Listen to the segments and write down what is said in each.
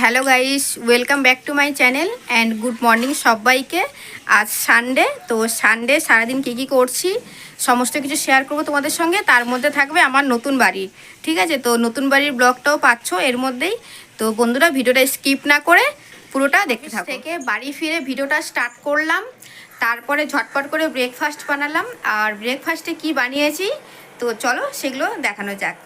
Hello guys, welcome back to my channel and good morning সবাইকে। আজ Sunday, তো Sunday সারাদিন কী কী করছি সমস্ত কিছু শেয়ার করব তোমাদের সঙ্গে। তার মধ্যে থাকবে আমার নতুন বাড়ি, ঠিক আছে? তো নতুন বাড়ির ব্লগটাও পাচ্ছ এর মধ্যেই। তো বন্ধুরা, ভিডিওটা স্কিপ না করে পুরোটা দেখতে থাকো। থেকে বাড়ি ফিরে ভিডিওটা স্টার্ট করলাম, তারপরে ঝটপট করে ব্রেকফাস্ট বানালাম। আর ব্রেকফাস্টে কি বানিয়েছি? তো চলো সেগুলো দেখানো যাক।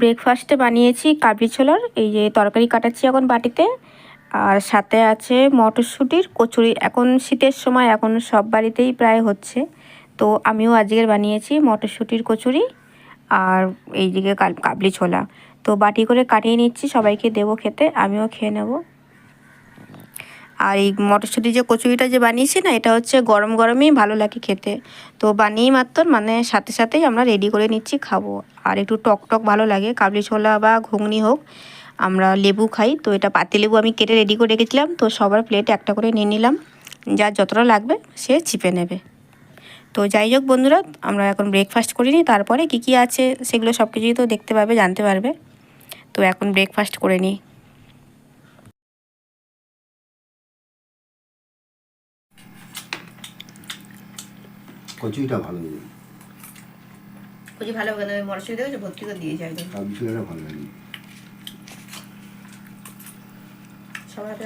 ব্রেকফাস্টে বানিয়েছি কাবলি ছোলার, এই যে তরকারি কাটাচ্ছি এখন বাটিতে। আর সাথে আছে মটরশুঁটির কচুরি। এখন শীতের সময়, এখন সব বাড়িতেই প্রায় হচ্ছে। তো আমিও আজকের বানিয়েছি মটরশুঁটির কচুরি আর এইদিকে কাবলি ছোলা। তো বাটি করে কাটিয়ে নিচ্ছি, সবাইকে দেবো খেতে, আমিও খেয়ে নেব। আর এই মটরশুঁটি যে কচুরিটা যে বানিয়েছি না, এটা হচ্ছে গরম গরমই ভালো লাগে খেতে। তো বানিয়েই মাত্র মানে সাথে সাথেই আমরা রেডি করে নিচ্ছি, খাব। আর একটু টক টক ভালো লাগে, কাবলি ছোলা বা ঘুগনি হোক, আমরা লেবু খাই। তো এটা পাতি লেবু আমি কেটে রেডি করে রেখেছিলাম, তো সবার প্লেটে একটা করে নিয়ে নিলাম। যার যতটা লাগবে, সে চিপে নেবে। তো যাই হোক বন্ধুরা, আমরা এখন ব্রেকফাস্ট করিনি, তারপরে কী কী আছে, সেগুলো সব কিছুই তো দেখতে পাবে, জানতে পারবে। তো এখন ব্রেকফাস্ট করে নিই। কচুরিটা ভালো লাগে খুবই ভালো হবে মটরশুঁটি দেখেছ ভর্তি করে দিয়েছে একদম। কাবলি ছোলাটা ভালো লাগে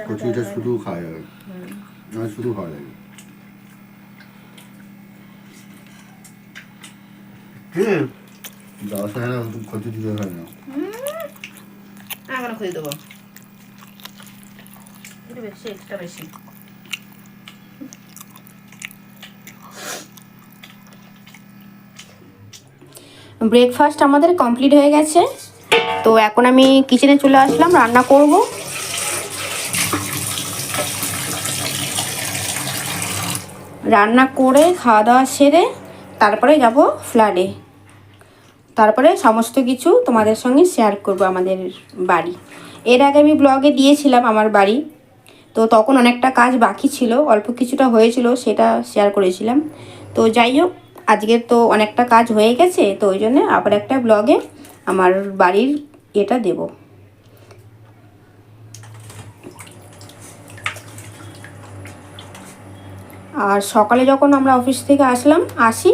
কচুরিটা না। শুধু খাওয়া যাবে। হুম। আমার শুধু ভালো লাগে হ্যাঁ যাওয়ার সময় কচুরি দিতে হয় না এখন খুঁজে দেবো। একটু বেশি এক্সট্রা বেশি। ব্রেকফাস্ট আমাদের কমপ্লিট হয়ে গেছে। তো এখন আমি কিচেনে চলে আসলাম, রান্না করব। রান্না করে, খাওয়া দাওয়া সেরে তারপরে যাব ফ্ল্যাটে তারপরে সমস্ত কিছু তোমাদের সঙ্গে শেয়ার করব আমাদের বাড়ি। এর আগে আমি ব্লগে দিয়েছিলাম আমার বাড়ি। তো তখন অনেকটা কাজ বাকি ছিল, অল্প কিছুটা হয়েছিল, সেটা শেয়ার করেছিলাম। তো যাই হোক আজকের তো অনেকটা কাজ হয়ে গেছে, তো ওই জন্যে আবার একটা ব্লগে আমার বাড়ির এটা দেব। আর সকালে যখন আমরা অফিস থেকে আসলাম, আসি,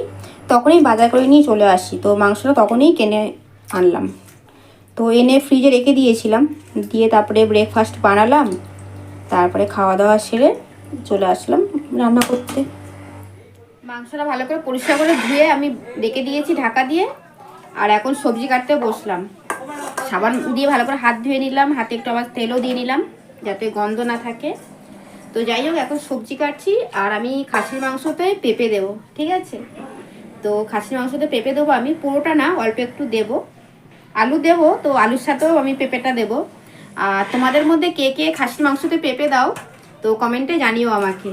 তখনই বাজার করে নিয়ে চলে আসি, তো মাংসটা তখনই কিনে আনলাম। তো এনে ফ্রিজে রেখে দিয়েছিলাম, দিয়ে তারপরে ব্রেকফাস্ট বানালাম, তারপরে খাওয়া দাওয়া সেরে চলে আসলাম রান্না করতে। মাংসটা ভালো করে পরিষ্কার করে ধুয়ে আমি রেখে দিয়েছি ঢাকা দিয়ে। আর এখন সবজি কাটতে বসলাম। সাবান দিয়ে ভালো করে হাত ধুয়ে নিলাম, হাতে একটু আবার তেলও দিয়ে নিলাম, যাতে গন্ধ না থাকে। তো যাই হোক, এখন সবজি কাটছি, আর আমি খাসির মাংসতে পেঁপে দেবো, ঠিক আছে? তো খাসির মাংসতে পেঁপে দেবো আমি, পুরোটা না, অল্প একটু দেবো। আলু দেবো, তো আলুর সাথেও আমি পেঁপেটা দেবো। আর তোমাদের মধ্যে কে কে খাসির মাংসতে পেঁপে দাও, তো কমেন্টে জানিও আমাকে।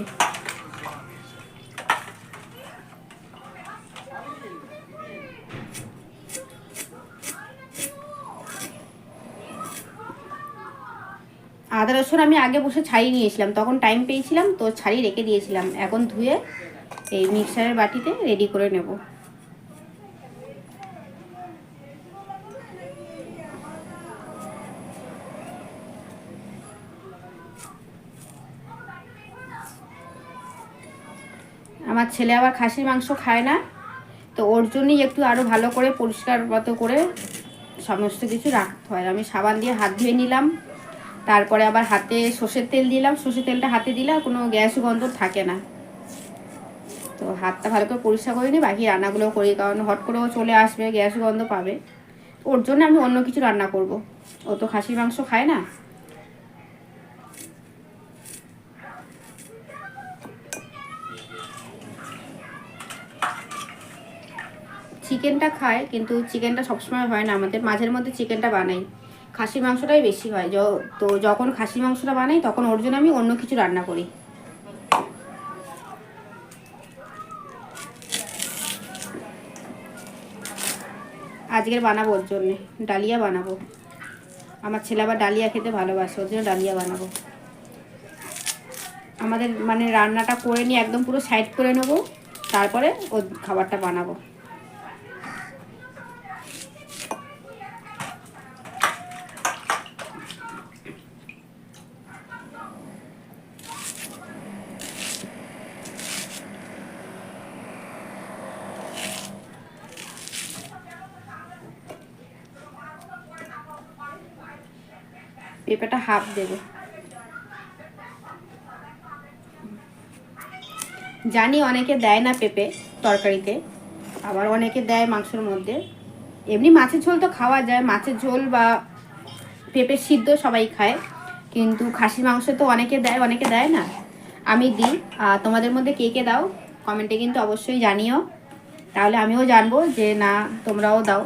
আদা, রসুন আমি আগে বসে ছাড়িয়ে নিয়েছিলাম, তখন টাইম পেয়েছিলাম, তো ছাড়িয়ে রেখে দিয়েছিলাম। এখন ধুয়ে এই মিক্সারের বাটিতে রেডি করে নেব। আমার ছেলে আবার খাসির মাংস খায় না, তো ওর জন্যই একটু আরও ভালো করে পরিষ্কার মতো করে সমস্ত কিছু রাখতে হয়। আমি সাবান দিয়ে হাত ধুয়ে নিলাম। তারপরে আবার হাতে সর্ষের তেল দিলাম। সর্ষের তেলটা হাতে দিলে কোনো গ্যাস গন্ধ থাকে না। তো হাতটা ভালো করে পরিষ্কার করে নিই বাকি রান্নাগুলো করি, কারণ হট করেও চলে আসবে, গ্যাস গন্ধ পাবে। ওর জন্য আমি অন্য কিছু রান্না করব। ও তো খাসির মাংস খায় না। চিকেনটা খায়, কিন্তু চিকেনটা সবসময় হয় না। আমাদের মাঝের মধ্যে চিকেনটা বানাই। খাসি মাংসটাই বেশি হয়। তো যখন খাসি মাংসটা বানাই, তখন ওর জন্য আমি অন্য কিছু রান্না করি। আজকের বানাবো ওর জন্যে। ডালিয়া বানাবো। আমার ছেলে আবার ডালিয়া খেতে ভালোবাসে, ওর জন্য ডালিয়া বানাবো। আমাদের মানে রান্নাটা করে নিয়ে একদম পুরো সাইড করে নেব। তারপরে ওর খাবারটা বানাবো। পেঁপেটা হাফ দেব। জানি অনেকে দেয় না পেঁপে তরকারিতে, আবার অনেকে দেয় মাংসের মধ্যে। এমনি মাছের ঝোল তো খাওয়া যায়, মাছের ঝোল বা পেঁপে সিদ্ধ সবাই খায়, কিন্তু খাসির মাংস তো অনেকে দেয় অনেকে দেয় না। আমি দিই তোমাদের মধ্যে কে কে দাও? কমেন্টে কিন্তু অবশ্যই জানিও। তাহলে আমিও জানব যে না, তোমরাও দাও।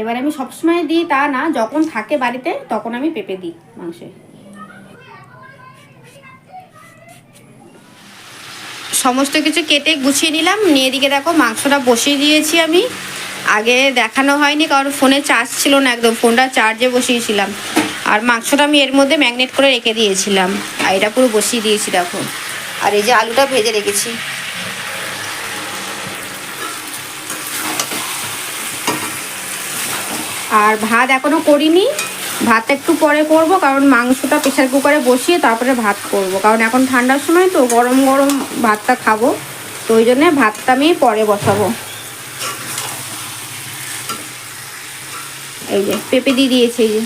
এবার আমি সবসময় দিই তা না, যখন থাকে বাড়িতে, তখন আমি পেঁপে দিই মাংসে। সমস্ত কিছু কেটে গুছিয়ে নিলাম, নিয়ে দিকে দেখো মাংসটা বসিয়ে দিয়েছি আমি। আগে দেখানো হয়নি, কারণ ফোনে চার্জ ছিল না একদম, ফোনটা চার্জে বসিয়েছিলাম। আর মাংসটা আমি এর মধ্যে ম্যাগনেট করে রেখে দিয়েছিলাম। আর এটা পুরো বসিয়ে দিয়েছি, দেখো। আর এই যে আলুটা ভেজে রেখেছি। আর ভাত এখনও করিনি। ভাতটা একটু পরে করব, কারণ মাংসটা প্রেশার কুকারে বসিয়ে তারপরে ভাত করব। কারণ এখন ঠান্ডার সময় তো গরম গরম ভাতটা খাব, তো ওই জন্যে ভাতটা আমি পরে বসাবো। এই যে, পেঁপে দিয়ে দিয়েছে এই যে।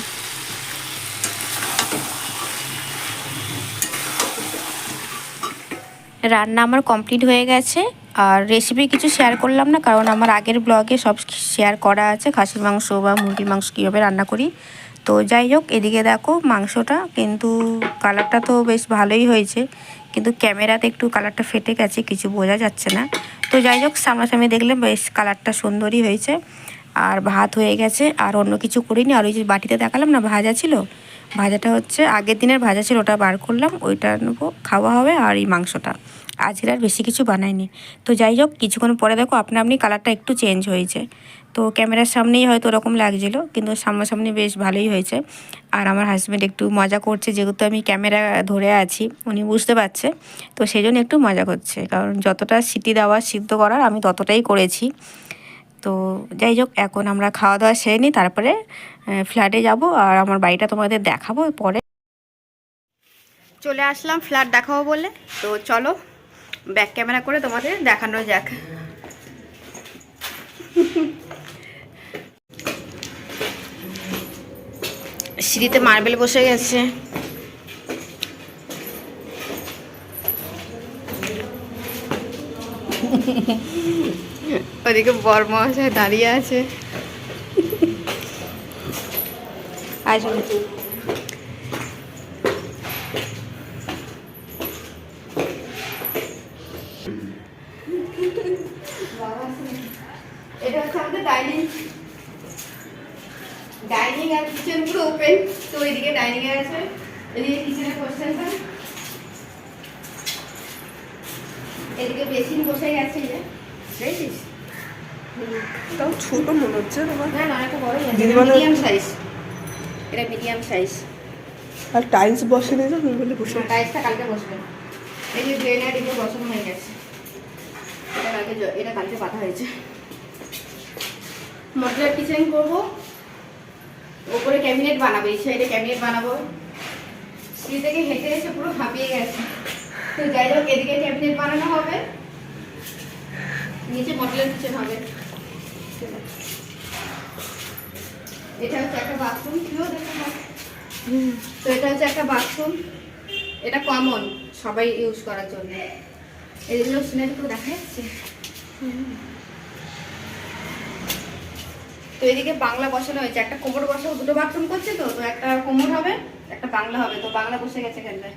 রান্না আমার কমপ্লিট হয়ে গেছে। আর রেসিপি কিছু শেয়ার করলাম না, কারণ আমার আগের ব্লগে সব শেয়ার করা আছে, খাসির মাংস বা মুরগির মাংস কীভাবে রান্না করি। তো যাই হোক, এদিকে দেখো মাংসটা, কিন্তু কালারটা তো বেশ ভালোই হয়েছে, কিন্তু ক্যামেরাতে একটু কালারটা ফেটে গেছে, কিছু বোঝা যাচ্ছে না। তো যাই হোক, সামনাসামনি দেখলে বেশ কালারটা সুন্দরই হয়েছে, আর ভাত হয়ে গেছে, আর অন্য কিছু করিনি, আর ওই যে বাটিতে দেখালাম না, ভাজা ছিল, ভাজাটা হচ্ছে আগের দিনের ভাজা ছিল, ওটা বার করলাম, ওইটা নেব, খাওয়া হবে, আর এই মাংসটা। আজকের আর বেশি কিছু বানাইনি। তো যাই হোক, কিছুক্ষণ পরে দেখো আপনা আপনি কালারটা একটু চেঞ্জ হয়েছে। তো ক্যামেরার সামনেই হয়তো ওরকম লাগছিল, কিন্তু সামনাসামনি বেশ ভালোই হয়েছে। আর আমার হাজব্যান্ড একটু মজা করছে, যেহেতু আমি ক্যামেরা ধরে আছি, উনি বুঝতে পারছে। তো সেই জন্য একটু মজা করছে, কারণ যতটা সিটি দেওয়া, সিদ্ধ করার আমি ততটাই করেছি। তো যাই হোক, এখন আমরা খাওয়া দাওয়া সেরে নিই, তারপরে ফ্ল্যাটে যাব, আর আমার বাড়িটা তোমাদের দেখাবো পরে। চলে আসলাম ফ্ল্যাট দেখাবো বলে। তো চলো ব্যাক ক্যামেরা করে তোমাদের দেখানো যাক। সিঁড়িতে মার্বেল বসে গেছে। ওদিকে বর্মশাই দাঁড়িয়ে আছে। আসুন। এটা হচ্ছে আমাদের ডাইনিং ডাইনিং আর কিচেন পুরো ওপেন তো ওইদিকে ডাইনিং এ আছে এদিকে কিচেনে বসে আছে। এদিকে বেসিন বসে গেছে যে। দেখছিস তাও ছোট মনে হচ্ছে না না একটা বড়ই মিডিয়াম সাইজ এটা মিডিয়াম সাইজ আর টাইলস বসে দিয়েছ তুমি বলে বসে। টাইলসটা কালকে বসবে। এই যে ড্রেনার দিকে বসানো হয়ে গেছে। এটা কালকে এটা কালকে পাতা হয়েছে। মডুলার কিচেন করব। ওপরে ক্যাবিনেট বানাবো, এই সাইডে ক্যাবিনেট বানাবো। সিঁড়ি থেকে হেঁটে এসে পুরো হাঁপিয়ে গেছে। তো যাই হোক, এদিকে ক্যাবিনেট বানানো হবে। নিচে মডুলার কিচেন হবে। এটা হচ্ছে একটা বাথরুম দেখতে পাবে তো এটা হচ্ছে একটা বাথরুম এটা কমন সবাই ইউজ করার জন্য। এগুলো সিনারি পুরো দেখা যাচ্ছে। তো এদিকে বাংলা বসানো হয়েছে। একটা কোমর বসাবো দুটো বাথরুম করছে তো তো একটা কোমর হবে, একটা বাংলা হবে, তো বাংলা বসে গেছে কেন্দ্রে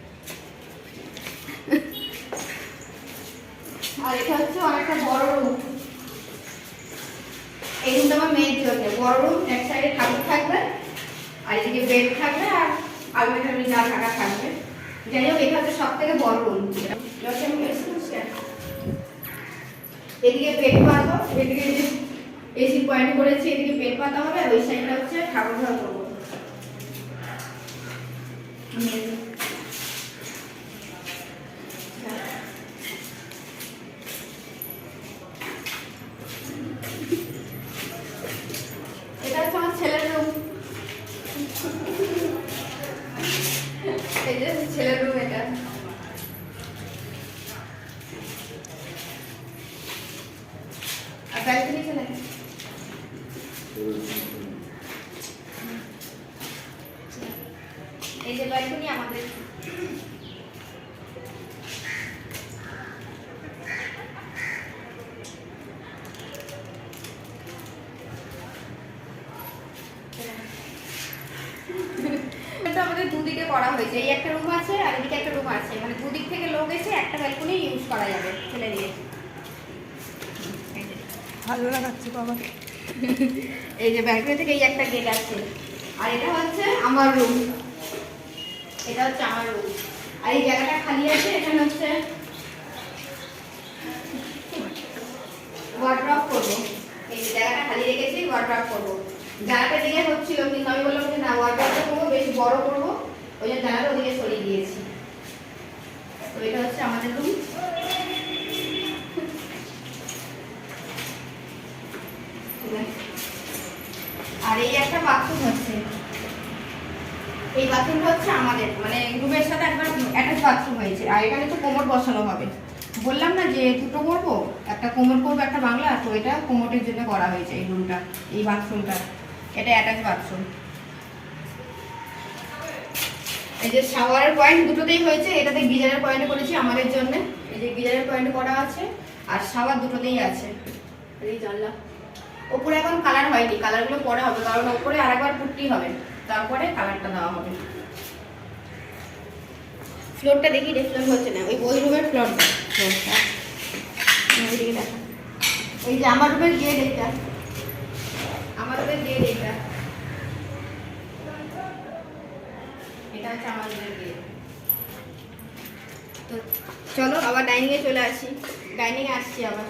আর এটা হচ্ছে অনেকটা বড় রুম এই রুমটা আমার মেয়ের জন্য। বড় রুম এক সাইডে ঠাকুর থাকবে, আর এদিকে বেড থাকবে, আর আলমারি টালমারি যা থাকা থাকবে। যাই হোক, এটা হচ্ছে সব থেকে বড় রুম এদিকে পেট পাতা, এদিকে এসি পয়েন্ট করেছি, এদিকে পেট পাতা হবে, আর ওই সাইডটা হচ্ছে ঠাকুর ঘর করব এটা হচ্ছে আমার ছেলের রুম এই যে ছেলের রুম এটা আর ব্যালকনি ছেলে এই যে ব্যালকনি আমাদের এটা আমাদের দুদিকে করা হয়েছে। এই একটা রুম আছে আর এদিকে একটা রুম আছে। মানে দুদিক থেকে লোক এসে একটা ব্যালকনি ইউজ করা যাবে ফেলে দিয়েছি ভালো লাগাচ্ছে বাবা। এই যে ব্যালকনি থেকে এই একটা গেট আছে। আর এটা হচ্ছে আমার রুম এটা হচ্ছে আমার রুম। আর এই জায়গাটা খালি আছে, এখানে হচ্ছে ওয়ার্ড্রপ করব। এই জায়গাটা খালি রেখেছি ওয়ার্ড্রপ করব। জায়গাটা দিকে হচ্ছিল কিন্তু আমি বললাম যে না ওয়ার্ড্রপটা করব, বেশি বড় করব। ওই জন্য জায়গাটা ওদিকে সরিয়ে দিয়েছি। তো এটা হচ্ছে আমাদের রুম আর এই একটা বাথরুম হচ্ছে। এই বাথরুমটা হচ্ছে আমাদের মানে রুমের সাথে একবার অ্যাটাচ বাথরুম হয়েছে, আর এখানে তো কোমর বসানো হবে। বললাম না যে দুটো করব, একটা কোমর করব, একটা বাংলা, তো এটা কোমরের জন্য করা হয়েছে এই রুমটা এই বাথরুমটা এটা অ্যাটাচ বাথরুম এই যে শাওয়ারের পয়েন্ট দুটোতেই হয়েছে, এটাতে গিজারের পয়েন্ট করেছি আমাদের জন্য, এই যে গিজারের পয়েন্ট করা আছে, আর শাওয়ার দুটোতেই আছে। এই জানলা। ওপরে এখন কালার হয়নি কালারগুলো পরে হবে, কারণ ওপরে আরেকবার পুট্টি হবে। তারপরে কালারটা দেওয়া হবে। ফ্লোরটা দেখি ডিফারেন্ট হচ্ছে না ওই ওই রুমের ফ্লোরটা ফ্লোরটা ওইদিকে দেখা এই যে আমার রুমের গেট এইটা আমার রুমের গেট এইটা এটা হচ্ছে আমার রুমের গেট তো চলো আবার ডাইনিংয়ে চলে আসি। ডাইনিংয়ে আসছি আবার।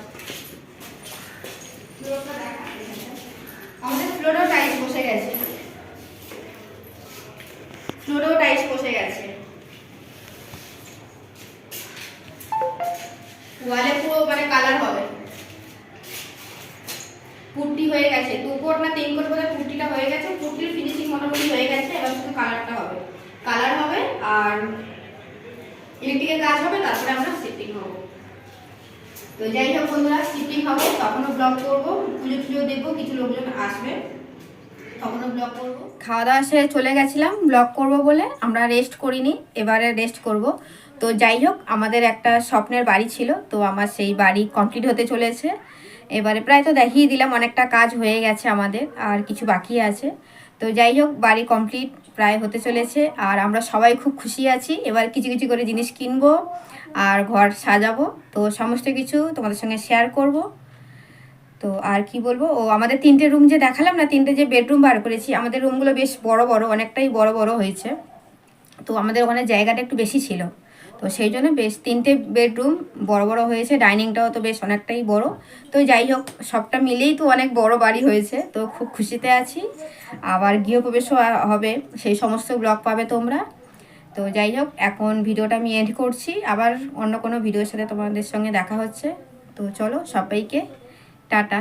আমাদের ফ্লোরেও টাইলস বসে গেছে। ফ্লোরেও টাইলস বসে গেছে। ওয়ালে পুরো মানে কালার হবে। পুট্টি হয়ে গেছে। দু কোট না তিন কোট বোধহয় পুট্টিটা হয়ে গেছে। পুট্টির ফিনিশিং মোটামুটি হয়ে গেছে। এবার শুধু কালারটা হবে। কালার হবে আর ইলেকট্রিকের কাজ হবে, তারপরে আমরা শিফটিং হব। তো যাই হোক বন্ধুরা শিফটিং হবে। তখনও ব্লগ করব। পুজো টুজো দেখব, কিছু লোকজন আসবে। খাওয়া দাওয়া সেরে চলে গেছিলাম ব্লগ করব বলে। আমরা রেস্ট করিনি, এবারে রেস্ট করব। তো যাই হোক, আমাদের একটা স্বপ্নের বাড়ি ছিল, তো আমার সেই বাড়ি কমপ্লিট হতে চলেছে। এবারে প্রায় তো দেখিয়ে দিলাম, অনেকটা কাজ হয়ে গেছে আমাদের, আর কিছু বাকি আছে। তো যাই হোক, বাড়ি কমপ্লিট প্রায় হতে চলেছে, আর আমরা সবাই খুব খুশি আছি। এবার কিছু কিছু করে জিনিস কিনবো, আর ঘর সাজাবো। তো সমস্ত কিছু তোমাদের সঙ্গে শেয়ার করব। তো আর কি বলব? ও আমাদের তিনটে রুম যে দেখালাম না, তিনটে যে বেডরুম বার করেছি, আমাদের রুমগুলো বেশ বড় বড়, অনেকটাই বড় বড় হয়েছে। তো আমাদের ওখানে জায়গাটা একটু বেশি ছিল। তো সেই জন্য বেশ তিনটে বেডরুম বড় বড় হয়েছে ডাইনিংটাও তো বেশ অনেকটাই বড়। তো যাই হোক, সবটা মিলেই তো অনেক বড় বাড়ি হয়েছে। তো খুব খুশিতে আছি। আবার গৃহপ্রবেশও হবে, সেই সমস্ত ব্লগ পাবে তোমরা। তো যাই হোক, এখন ভিডিওটা আমি এন্ড করছি। আবার অন্য কোনো ভিডিওর সাথে তোমাদের সঙ্গে দেখা হচ্ছে। তো চলো, সবাইকে টাটা।